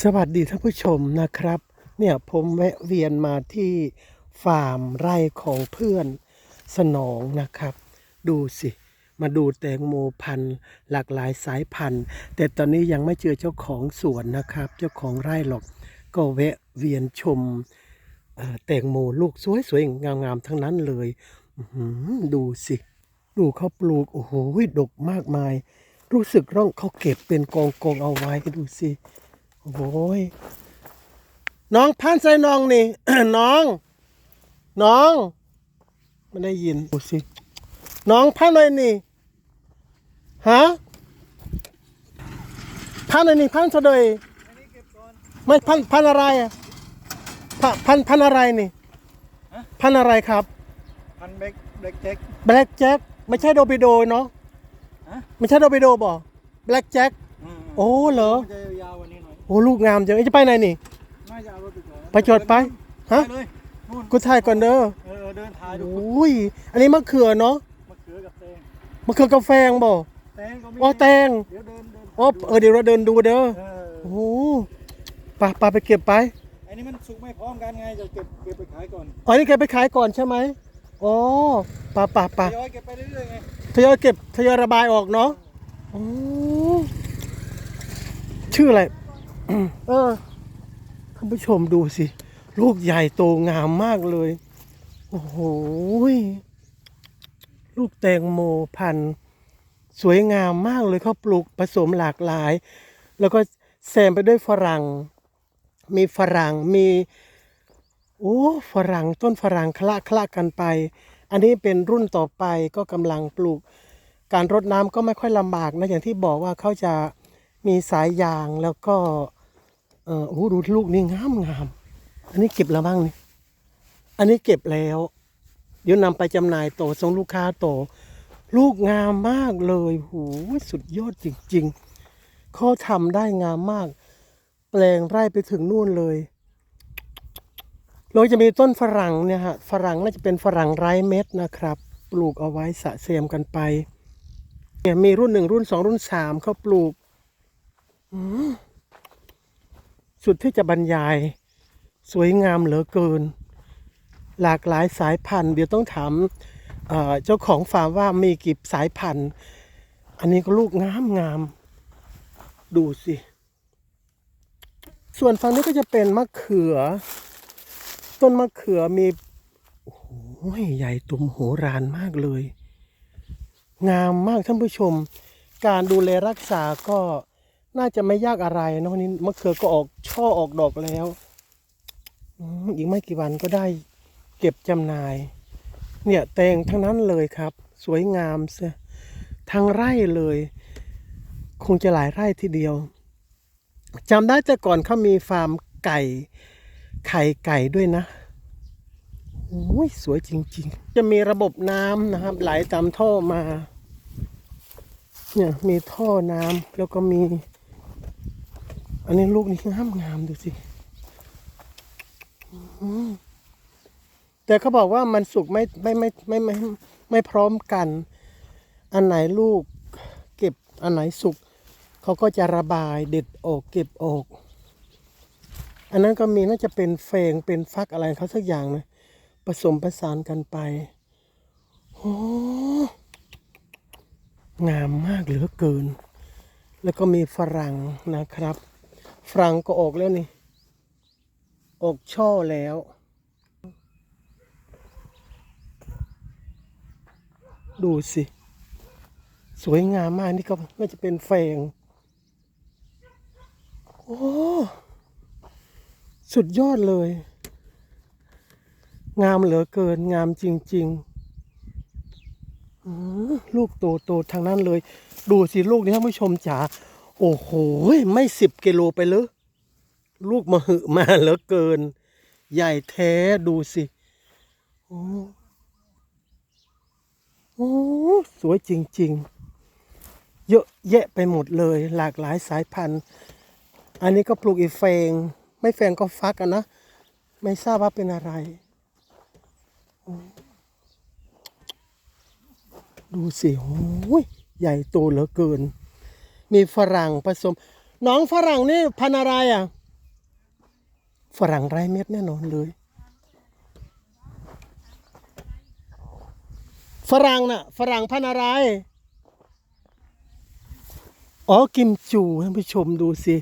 สวัสดีท่านผู้ชมนะครับ เนี่ยผมแวะเวียนมาที่ฟาร์มไร่ของเพื่อนสนองนะครับ ดูสิ มาดูแตงโมพันธุ์หลากหลายสายพันธุ์ แต่ตอนนี้ยังไม่เจอเจ้าของสวนนะครับ เจ้าของไร่หรอกก็แวะเวียนชมแตงโมลูกสวยๆงามๆทั้งนั้นเลยดูสิ ดูเขาปลูกโอ้โหดกมากมาย รู้สึกร่องเขาเก็บเป็นกองๆเอาไว้ดูสิ โอ้ยน้องพันใส่น้องนี่ น้อง น้องไม่ได้ยินดูสิน้องพันเลยนี่ฮะพันเลยนี่พันซะเลยไม่พันพันอะไรอะพันพันพันอะไรนี่พันอะไรครับพันเบรกเบรกเจ็คแบล็กแจ็คไม่ใช่โดบิโดเนาะฮะไม่ใช่โดบิโดบ่แบล็กแจ็คโอ้เหรอ โอ้ลูกงามจังเอ้ยจะไปไหนนี่น่าจะเอารถไปจอดไปจอดไป ฮะ ไปเลยนู่นกูถ่ายก่อนเด้อเออเดินถ่ายโอดู้ย อันนี้มะเขือเนาะ มะเขือกับแตงมะเขือกาแฟงบ่แตงก็มีอ๋อแตงเดี๋ยวเดินเดินอ๋อเออเดี๋ยวเราเดินดูเด้อ เออโอ้โหไปไปไปเก็บไป อันนี้มันสุกไม่พร้อมกันไงจะเก็บเก็บไปขายก่อนอ๋อนี่แกไปขายก่อนใช่ไหมอ๋อปะปะปะทยอยเก็บไปเรื่อยๆไงทยอยเก็บทยอยระบายออกเนาะโอ้ชื่ออะไร เออท่านผู้ชมดูสิ ลูกใหญ่โตงามมากเลย โอ้โหลูกแตงโมพันธุ์สวยงามมากเลยเขาปลูกผสมหลากหลาย แล้วก็แซมไปด้วยฝรั่ง มีฝรั่งมี โอ้ฝรั่งต้นฝรั่งคละคละกันไป อันนี้เป็นรุ่นต่อไปก็กำลังปลูก การรดน้ำก็ไม่ค่อยลำบากนะอย่างที่บอกว่าเขาจะมีสายยางแล้วก็ เออโอ้ดูลูกนี่งามงาม อันนี้เก็บแล้วบ้างนี่ อันนี้เก็บแล้ว เดี๋ยวนำไปจำหน่ายโตส่งลูกค้าโต ลูกงามมากเลยหูสุดยอดจริงๆเขาทำได้งามมาก แปลงไร่ไปถึงนู่นเลยเราจะมีต้นฝรั่งเนี่ยฮะฝรั่งน่าจะเป็นฝรั่งไร้เม็ดนะครับ ปลูกเอาไว้สะเสมกันไปเนี่ยมีรุ่นหนึ่งรุ่นสองรุ่นสามเขาปลูก อืม สุดที่จะบรรยาย สวยงามเหลือเกิน หลากหลายสายพันธุ์ เดี๋ยวต้องถามเจ้าของฟาร์มว่ามีกี่สายพันธุ์ อันนี้ก็ลูกงามงาม ดูสิ ส่วนฝั่งนี้ก็จะเป็นมะเขือ ต้นมะเขือมีโอ้โหใหญ่ตุ่มโหรานมากเลย งามมากท่านผู้ชม การดูแลรักษาก็ น่าจะไม่ยากอะไรนอะนี่มะเขือก็ออกช่อออกดอกแล้วอีกไม่กี่วันก็ได้เก็บจำหน่าย เนี่ยแตงทั้งนั้นเลยครับ สวยงามเสียทั้งไร่เลย คงจะหลายไร่ทีเดียวจำได้แต่ก่อนเขามีฟาร์มไก่ ไข่ไก่ด้วยนะโอ้ยสวยจริง ๆ จะมีระบบน้ำนะครับ ไหลตามท่อมา เนี่ยมีท่อน้ำแล้วก็มี อันนี้ลูกนี้งามงามดูสิแต่เขาบอกว่ามันสุกไม่ไม่ไม่ไม่ไม่ไม่พร้อมกัน อันไหนลูกเก็บอันไหนสุกเขาก็จะระบายเด็ดออกเก็บออก อันนั้นก็มีน่าจะเป็นเฟงเป็นฟักอะไรเขาสักอย่างนะผสมผสานกันไปโอ้งามมากเหลือเกิน แล้วก็มีฝรั่งนะครับ ฝรั่งก็ออกแล้วนี่ ออกช่อแล้ว ดูสิ สวยงามมากนี่ก็น่าจะเป็นแฟง โอ้ สุดยอดเลย งามเหลือเกิน งามจริง ๆลูกโตโตทางนั้นเลย ดูสิลูกนี้ท่านผู้ชมจ๋า โอ้โห ไม่สิบกิโลไปเลยลูกมาหึมาเหลือเกิน ใหญ่แท้ดูสิ โอ้โอ้สวยจริง ๆ เยอะแยะไปหมดเลย หลากหลายสายพันธุ์ อันนี้ก็ปลูกอีเฟง ไม่แฟงก็ฟักอะนะ ไม่ทราบว่าเป็นอะไร ดูสิโอ้ยใหญ่โตเหลือเกิน มีฝรั่งผสม น้องฝรั่งนี่พันอะไรอะ ฝรั่งไร้เม็ดแน่นอนเลย ฝรั่งน่ะ ฝรั่งพันอะไรอ๋อกิมจูท่านผู้ชมดูสิ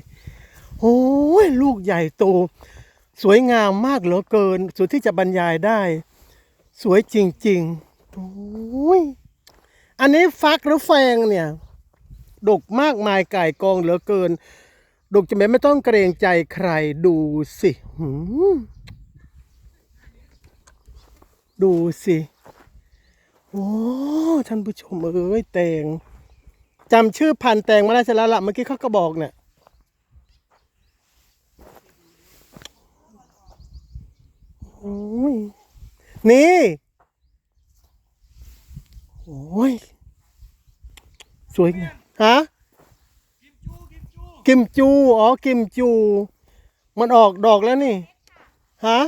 โอ้ยลูกใหญ่โต สวยงามมากเหลือเกินสุดที่จะบรรยายได้ สวยจริงๆโอ้ยอันนี้ฟักหรือแฟงเนี่ย ดกมากมายไก่กองเหลือเกิน ดกจะไม่ต้องเกรงใจใครดูสิดูสิ โอ้ ท่านผู้ชมเอ้ยแตงจำชื่อพันแตงมาได้เสร็จแล้วละเมื่อกี้เขาก็บอกเนี่ยโอ้ยนี่ โอ้ย สวยงาม ฮะกิมจู อ๋อ กิมจู มันออกดอกแล้วนี่ ฮะ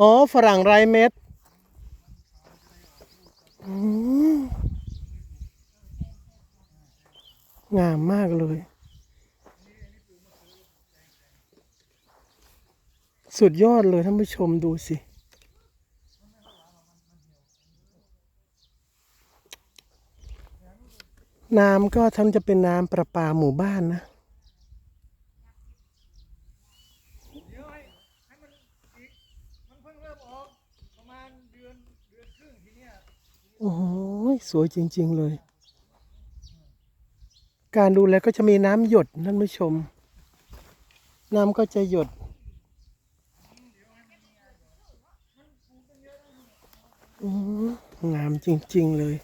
อ๋อ ฝรั่งไรเม็ดงามมากเลย สุดยอดเลยท่านผู้ชมดูสิ น้ำก็ทั้งจะเป็นน้ำประปาหมู่บ้านนะโอ้โหสวยจริง ๆ เลย การดูแลก็จะมีน้ำหยดท่านผู้ชม น้ำก็จะหยด งามจริง ๆ เลย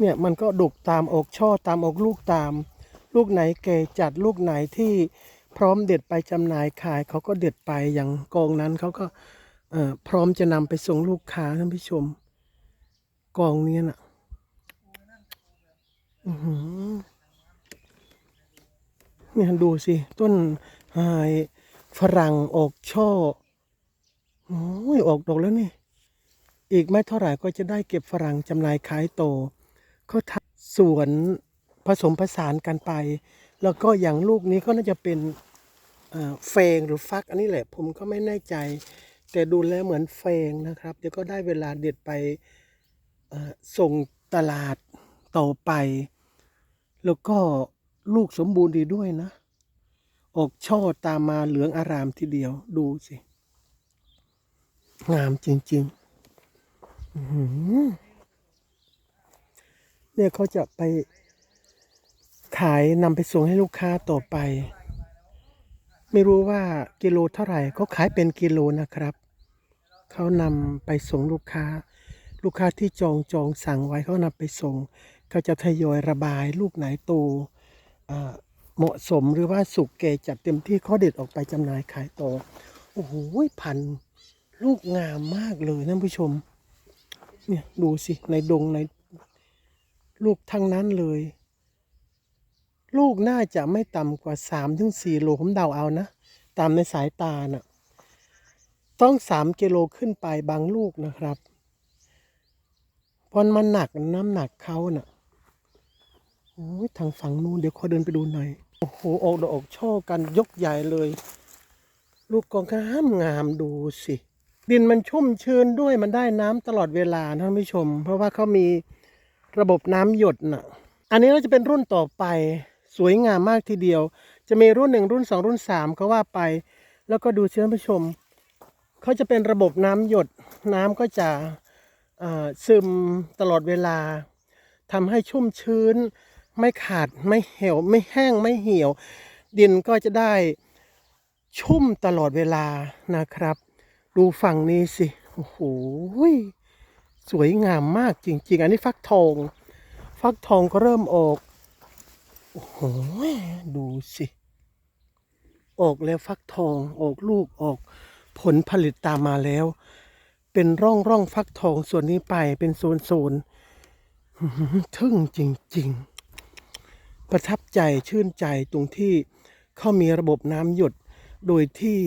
เนี่ยมันก็ดุกตามอกช่อตามอกลูกตาม ลูกไหนแกจัดลูกไหนที่พร้อมเด็ดไปจำหน่ายขายเขาก็เด็ดไปอย่างกองนั้นเขาก็พร้อมจะนำไปส่งลูกค้าท่านผู้ชม กองนี้น่ะเนี่ยดูสิ ต้นหายฝรั่งออกช่อโอ้ยออกดอกแล้วนี่ อีกไม่เท่าไหร่ก็จะได้เก็บฝรั่งจำหน่ายขายโต เขาทำสวนผสมผสานกันไป แล้วก็อย่างลูกนี้ก็น่าจะเป็นเฟงหรือฟักอันนี้แหละ ผมก็ไม่แน่ใจ แต่ดูแล้วเหมือนเฟงนะครับ เดี๋ยวก็ได้เวลาเด็ดไปส่งตลาดต่อไป แล้วก็ลูกสมบูรณ์ดีด้วยนะ ออกช่อตามมาเหลืองอารามทีเดียวดูสิ งามจริง ๆ อื้อหือ เนี่ยเขาจะไปขายนำไปส่งให้ลูกค้าต่อไป ไม่รู้ว่ากิโลเท่าไหร่เขาขายเป็นกิโลนะครับเขานำไปส่งลูกค้า ลูกค้าที่จองจองสั่งไว้เขานำไปส่งเขาจะทยอยระบายลูกไหนโตเหมาะสมหรือว่าสุกแก่จัดเต็มที่เขาเด็ดออกไปจำหน่ายขายต่อโอ้โหพันลูกงามมากเลยท่านผู้ชม เนี่ยดูสิในดงใน ลูกทั้งนั้นเลย ลูกน่าจะไม่ต่ำกว่าสามถึงสี่โลผมเดาเอานะ ตามในสายตาน่ะ ต้องสามกิโลขึ้นไปบางลูกนะครับเพราะมันหนักน้ำหนักเขาน่ะโอ้ยทางฝั่งนู้นเดี๋ยวขอเดินไปดูหน่อย โอ้โหออกดอกออกช่อกันยกใหญ่เลย ลูกกองงามงามดูสิ ดินมันชุ่มชื้นด้วยมันได้น้ำตลอดเวลาท่านผู้ชม เพราะว่าเขามี ระบบน้ำหยดน่ะ อันนี้ก็จะเป็นรุ่นต่อไปสวยงามมากทีเดียว จะมีรุ่นหนึ่งรุ่นสองรุ่นสามเขาว่าไป แล้วก็ดูสิท่านผู้ชม เขาจะเป็นระบบน้ำหยด น้ำก็จะอ่าซึมตลอดเวลาทำให้ชุ่มชื้น ไม่ขาดไม่เหี่ยว ไม่แห้งไม่เหี่ยว ดินก็จะได้ชุ่มตลอดเวลานะครับ ดูฝั่งนี้สิ โอ้โห สวยงามมากจริง ๆ อันนี้ฟักทอง ฟักทองก็เริ่มออก โอ้โห ดูสิ ออกแล้วฟักทอง ออกลูกออกผลผลิตตามมาแล้ว เป็นร่องร่องฟักทองส่วนนี้ไปเป็นโซนโซนทึ่งจริง ๆ ประทับใจชื่นใจตรงที่เขามีระบบน้ำหยดโดยที่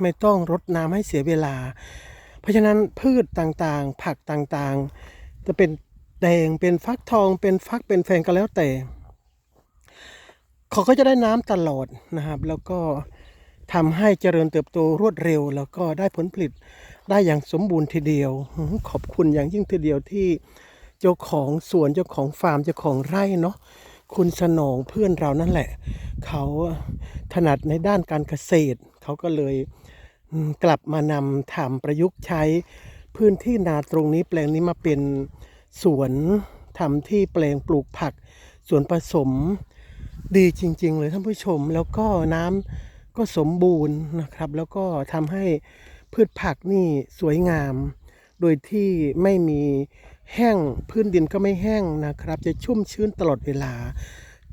ไม่ต้องรดน้ำให้เสียเวลา ราะฉะนั้นพืชต่างๆ ผักต่างๆ จะเป็นแดงเป็นฟักทองเป็นฟักเป็นแฟงก็แล้วแต่เขาก็จะได้น้ำตลอดนะครับ แล้วก็ทำให้เจริญเติบโตรวดเร็ว แล้วก็ได้ผลผลิตได้อย่างสมบูรณ์ทีเดียว ขอบคุณอย่างยิ่งทีเดียวที่เจ้าของสวนเจ้าของฟาร์มเจ้าของไร่เนาะคุณสนองเพื่อนเรานั่นแหละ เขาถนัดในด้านการเกษตร เขาก็เลย กลับมานำทำประยุกต์ใช้พื้นที่นาตรงนี้แปลงนี้มาเป็นสวนทำที่แปลงปลูกผักสวนผสมดีจริง ๆ เลยท่านผู้ชม แล้วก็น้ำก็สมบูรณ์นะครับ แล้วก็ทำให้พืชผักนี่สวยงาม โดยที่ไม่มีแห้งพื้นดินก็ไม่แห้งนะครับ จะชุ่มชื้นตลอดเวลา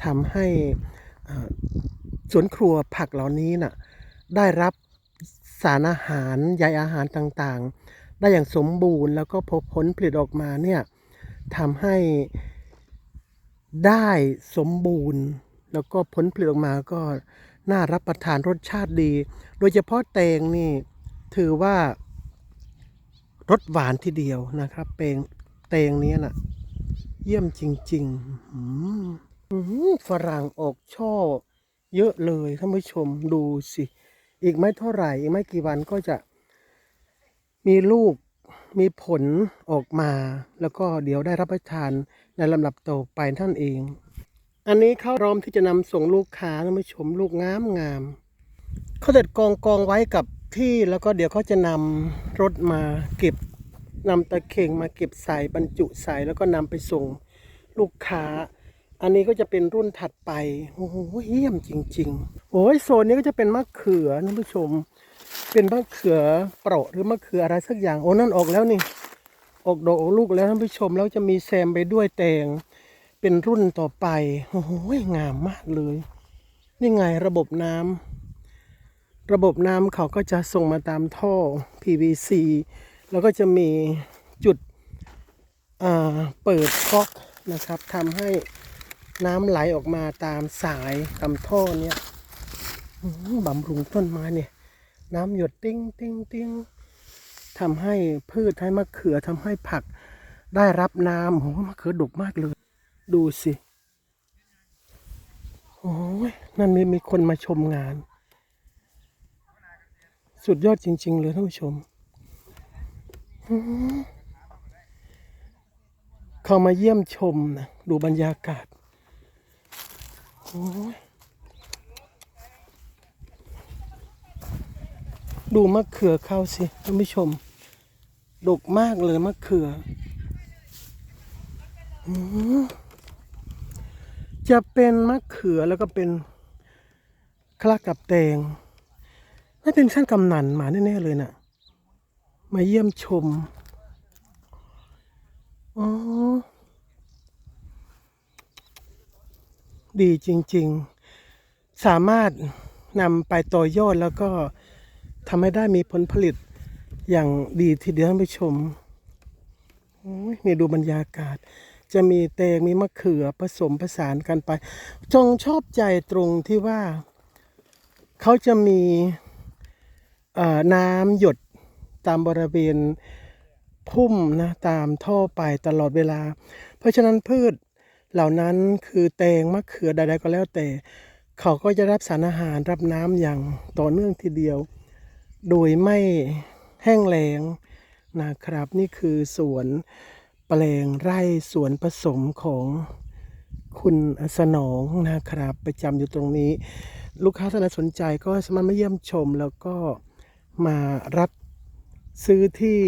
ทำให้สวนครัวผักเหล่านี้น่ะได้รับ สารอาหารใยอาหารต่างๆ ได้อย่างสมบูรณ์แล้วก็พอผลผลิตออกมาเนี่ยทำให้ได้สมบูรณ์ แล้วก็ผลผลิตออกมาก็น่ารับประทานรสชาติดี โดยเฉพาะแตงนี่ถือว่ารสหวานทีเดียวนะครับเปงแตงนี้ยน่ะ เยี่ยมจริงๆฝรั่งออกช่อเยอะเลยท่านผู้ชมดูสิ อีกไม่เท่าไหร่อีกไม่กี่วันก็จะมีลูกมีผลออกมา แล้วก็เดี๋ยวได้รับประทานในลำดับต่อไปท่านเอง อันนี้เข้ารอมที่จะนำส่งลูกค้าท่านผู้ชมลูกงามงามเขาเด็ดกองกองไว้กับที่แล้วก็เดี๋ยวเขาจะนำรถมาเก็บนำตะเข่งมาเก็บใส่บรรจุใส่แล้วก็นำไปส่งลูกค้า อันนี้ก็จะเป็นรุ่นถัดไป โอ้โหเยี่ยมจริง ๆ โอ้ยโซนนี้ก็จะเป็นมะเขือท่านผู้ชม เป็นมะเขือเปราะหรือมะเขืออะไรสักอย่าง โอ้นั่นออกแล้วนี่ ออกดอกออกลูกแล้วท่านผู้ชม แล้วจะมีแซมไปด้วยแตง เป็นรุ่นต่อไป โอ้โหงามมากเลย นี่ไงระบบน้ำระบบน้ำเขาก็จะส่งมาตามท่อ PVC แล้วก็จะมีจุดเปิดก๊อกนะครับทำให้ น้ำไหลออกมาตามสายตามท่อเนี้ยบำรุงต้นไม้เนี่ย น้ำหยดติ้งติ้งติ้งทำให้พืชให้มะเขือทำให้ผักได้รับน้ำโอ้โหมะเขือดกมากเลย ดูสิโอ้ยนั่นมีมีคนมาชมงาน สุดยอดจริง ๆ เลยท่านผู้ชม เขามาเยี่ยมชมนะดูบรรยากาศ ดูมะเขือเข้าสิท่านผู้ชม ดกมากเลยมะเขือจะเป็นมะเขือแล้วก็เป็นคละกับแตงน่าเป็นท่านกำนันมาแน่ๆเลยน่ะ มาเยี่ยมชม อ๋อ ดีจริง ๆ สามารถนำไปต่อยอดแล้วก็ทำให้ได้มีผลผลิตอย่างดีทีเดียวท่านผู้ชมนี่ดูบรรยากาศ จะมีแตงมีมะเขือผสมผสานกันไป จงชอบใจตรงที่ว่า เขาจะมีน้ำหยดตามบริเวณพุ่มนะตามท่อไปตลอดเวลา เพราะฉะนั้นพืช เหล่านั้นคือแตงมะเขือใด ๆ ก็แล้วแต่ เขาก็จะรับสารอาหารรับน้ำอย่างต่อเนื่องทีเดียว โดยไม่แห้งแล้งนะครับ นี่คือสวนแปลงไร่สวนผสมของคุณสนองนะครับประจำอยู่ตรงนี้ ลูกค้าท่านใดสนใจก็สามารถมาเยี่ยมชมแล้วก็มารับซื้อที่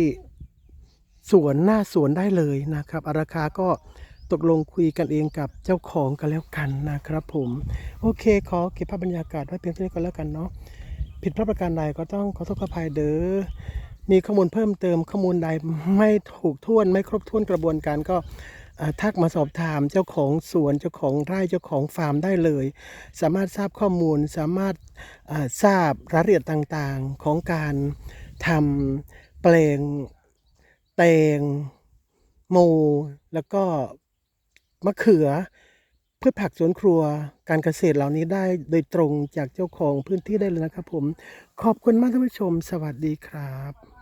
สวนหน้าสวนได้เลยนะครับ ราคาก็ ตกลงคุยกันเองกับเจ้าของกันแล้วกันนะครับผมโอเคขอเก็บภาพบรรยากาศไว้เพียงเท่านี้ก็แล้วกันเนาะผิดพลาดประการใดก็ต้องขอโทษขออภัยเด้อมีข้อมูลเพิ่มเติมข้อมูลใดไม่ถูกท้วนไม่ครบถ้วนกระบวนการก็ทักมาสอบถามเจ้าของสวนเจ้าของไร่เจ้าของฟาร์มได้เลย สามารถทราบข้อมูลสามารถทราบรายละเอียดต่างๆของการทำแปลงแตงโมแล้วก็ มะเขือพืชผักสวนครัวการเกษตรเหล่านี้ได้โดยตรงจากเจ้าของพื้นที่ได้เลยนะครับผม ขอบคุณมากท่านผู้ชม สวัสดีครับ